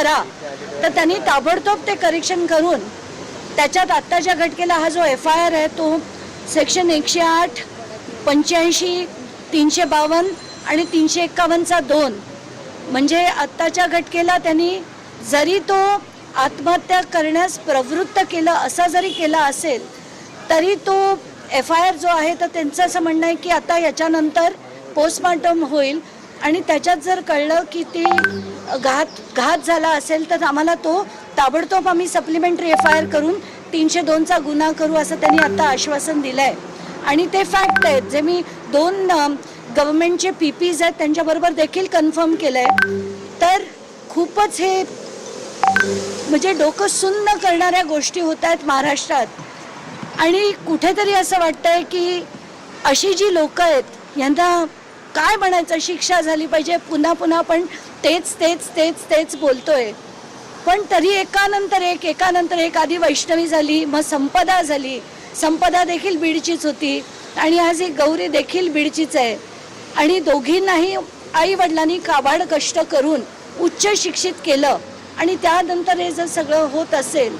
करा. तर त्यांनी ताबडतोब ते करेक्शन करून त्याच्यात आत्ताच्या घटकेला हा जो एफ आय आर आहे तो सेक्शन एकशे आठ पंच्याऐंशी तीनशे बावन्न आणि तीनशे एक्कावन्नचा दोन. म्हणजे आत्ताच्या घटकेला त्यांनी जरी तो आत्महत्या करण्यास प्रवृत्त केलं असा जरी केला असेल तरी तो एफ आय आर जो आहे तर त्यांचं असं म्हणणं आहे की आता याच्यानंतर पोस्टमॉर्टम होईल. आणि त्याच्यात जर कळलं की ती घात घात झाला असेल तर आम्हाला तो ताबडतोब आम्ही सप्लिमेंटरी एफ आय आर करून तीनशे दोनचा गुन्हा करू असं त्यांनी आता आश्वासन दिलं आहे आणि ते फॅक्ट आहेत जे मी दोन गव्हर्मेंटचे पी पीज आहेत त्यांच्याबरोबर देखील कन्फर्म केलं आहे तर खूपच हे म्हणजे डोकं सुन्न करणाऱ्या गोष्टी होत आहेत महाराष्ट्रात. आणि कुठेतरी असं वाटतंय की अशी जी लोकं आहेत यांना काय म्हणायचं? शिक्षा झाली पाहिजे. पुन्हा पुन्हा आपण तेच तेच तेच तेच बोलतोय. पण तरी एकानंतर एक एकानंतर एक. आधी वैष्णवी झाली मग संपदा झाली. संपदा देखील बीडचीच होती. आणि आज ही गौरी देखील बीडचीच आहे. आणि दोघींनाही आई वडिलांनी काबाड कष्ट करून उच्च शिक्षित केलं. आणि त्यानंतर हे जर सगळं होत असेल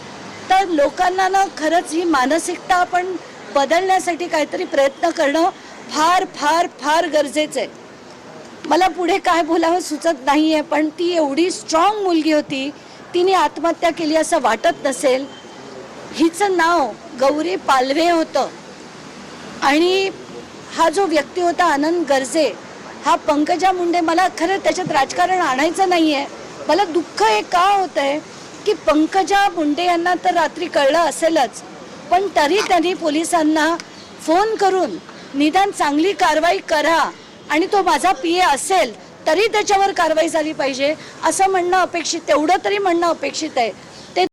तर लोकांना ना खरंच ही मानसिकता आपण बदलण्यासाठी काहीतरी प्रयत्न करणं फार फार फार गरजेचं आहे. मला पुढे काय बोलावं सुचत नाही आहे पण ती एवढी स्ट्रॉंग मुलगी होती तिने आत्महत्या केली असं वाटत नसेल. हिचं नाव गौरी पालवे होतं. आणि हा जो व्यक्ती होता आनंद गर्जे हा पंकजा मुंडे मला खरं त्याच्यात राजकारण आणायचं नाही आहे मला दुःख हे का होतं आहे की पंकजा मुंडे यांना तर रात्री कळलं असेलच पण तरी त्यांनी पोलिसांना फोन करून निदान चांगली कारवाई करा आणि तो माझा पी ए असेल तरी त्याच्यावर कारवाई झाली पाहिजे. असं म्हणणं अपेक्षित तेवढं तरी म्हणणं अपेक्षित आहे.